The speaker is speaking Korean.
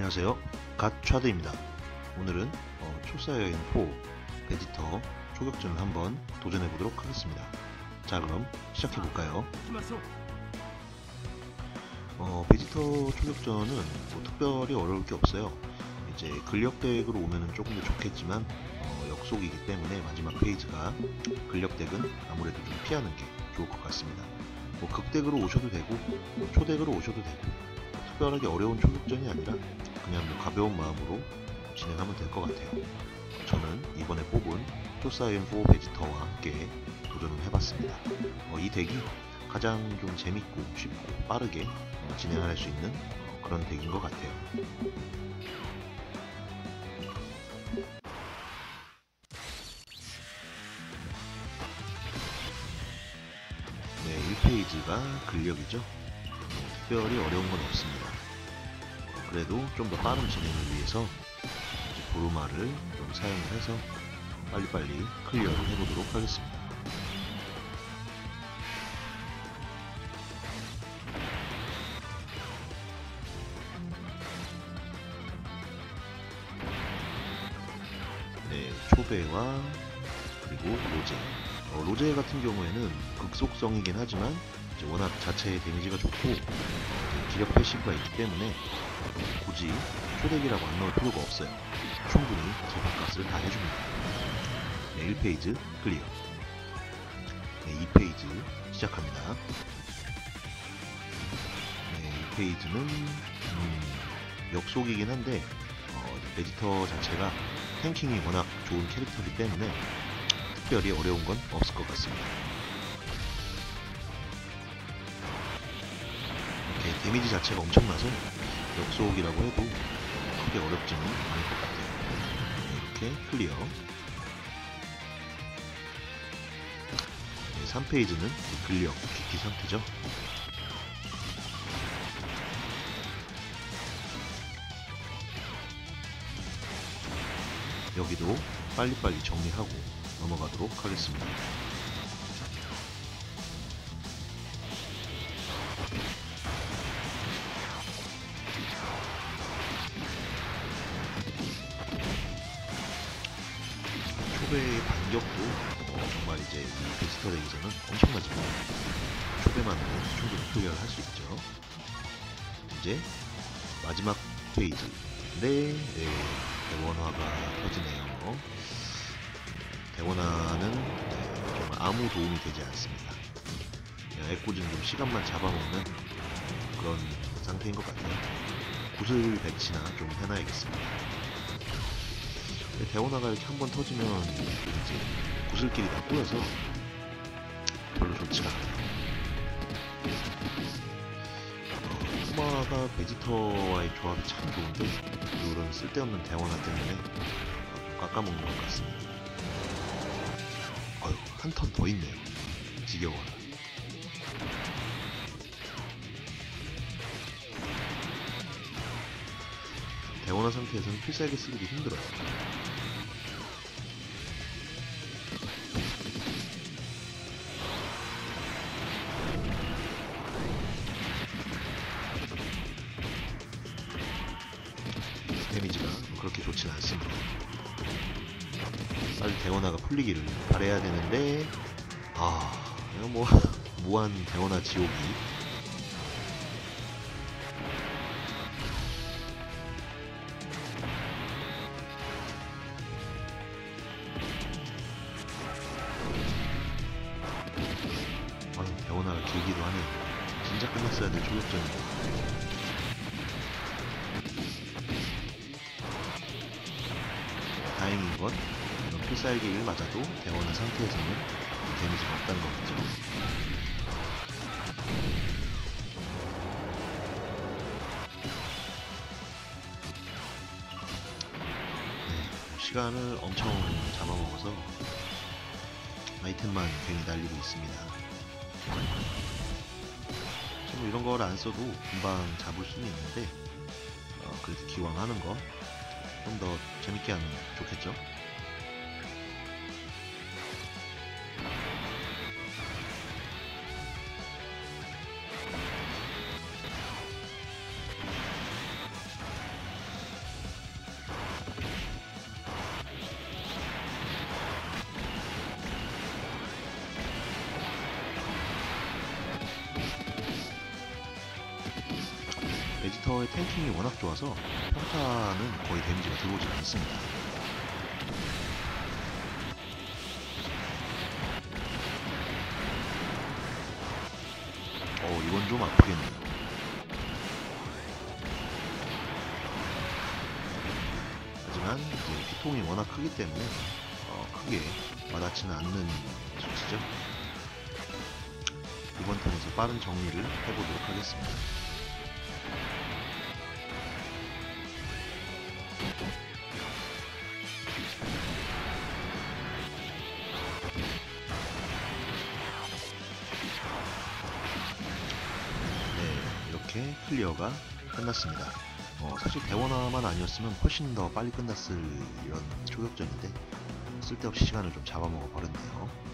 안녕하세요. 갓차드입니다. 오늘은 어, 초사여행 4 베지터 초격전을 한번 도전해 보도록 하겠습니다. 자 그럼 시작해 볼까요? 어, 베지터 초격전은 뭐 특별히 어려울 게 없어요. 이제 근력 덱으로 오면 조금 더 좋겠지만 어, 역속이기 때문에 마지막 페이지가 근력 덱은 아무래도 좀 피하는 게 좋을 것 같습니다. 뭐 극덱으로 오셔도 되고 뭐 초덱으로 오셔도 되고 특별하게 어려운 초격전이 아니라 그냥 뭐 가벼운 마음으로 진행하면 될 것 같아요. 저는 이번에 뽑은 초사이언 4 베지터와 함께 도전을 해봤습니다. 어, 이 덱이 가장 좀 재밌고 쉽고 빠르게 어, 진행할 수 있는 어, 그런 덱인 것 같아요. 네, 1페이지가 근력이죠. 뭐 특별히 어려운 건 없습니다. 어, 그래도 좀 더 빠른 진행을 위해서 보루마를 좀 사용을 해서 빨리빨리 클리어를 해보도록 하겠습니다. 네, 초배와 그리고 로제. 어, 로제 같은 경우에는 극속성이긴 하지만 워낙 자체의 데미지가 좋고 어, 기력 패시브가 있기 때문에 어, 굳이 초덱이라고 안 넣을 필요가 없어요. 충분히 제값을 다 해줍니다. 네, 1페이지 클리어. 네, 2페이지 시작합니다. 네, 2페이지는 음, 역속이긴 한데 어, 베지터 자체가 탱킹이 워낙 좋은 캐릭터이기 때문에 특별히 어려운 건 없을 것 같습니다. 이렇게 데미지 자체가 엄청나서 역속이라고 해도 크게 어렵지는 않을 것 같아요. 이렇게 클리어. 네, 3페이지는 근력 기기 상태죠. 여기도 빨리빨리 정리하고 넘어가도록 하겠습니다. 초배의 반격도 어, 정말 이제 이 베스터 덱에서는 엄청나지만 초배만으로 충분히 클리어를 할 수 있죠. 이제 마지막 페이지인데 네, 대원화가 터지네요. 대원화는 네, 정말 아무 도움이 되지 않습니다. 그냥 애꿎은 좀 시간만 잡아먹는 그런 상태인 것 같아요. 구슬 배치나 좀 해놔야겠습니다. 대원화가 이렇게 한 번 터지면 이제 구슬끼리 다 꼬여서 별로 좋지가 않아요. 어, 쿠마가 베지터와의 조합이 참 좋은데 이런 쓸데없는 대원화 때문에 어, 좀 깎아먹는 것 같습니다. 한 턴 더 있네요. 지겨워라. 대원화 상태에서는 필살기 쓰기도 힘들어요. 풀리기를 바래야 되는데 아 이거 뭐 무한 대원화 지옥이. 아유 대원화가 길기도 하네요. 진짜 끝났어야 될 초격전인데 다행인 건 필살기를 맞아도 대원화 상태에서는 데미지가 없다는 거겠죠. 네, 시간을 엄청 잡아먹어서 아이템만 괜히 날리고 있습니다. 뭐 이런 걸 안 써도 금방 잡을 수는 있는데 어, 그래도 기왕 하는 거 좀 더 재밌게 하면 좋겠죠? 몬스터의 탱킹이 워낙 좋아서 평타는 거의 데미지가 들어오지 않습니다. 어, 이건 좀 아프겠네요. 하지만 이제 피통이 워낙 크기 때문에 어, 크게 와닿지는 않는 수치죠. 이번 턴에서 빠른 정리를 해보도록 하겠습니다. 이렇게 클리어가 끝났습니다. 어, 사실 대원화만 아니었으면 훨씬 더 빨리 끝났을 이런 초격전인데 쓸데없이 시간을 좀 잡아먹어 버렸네요.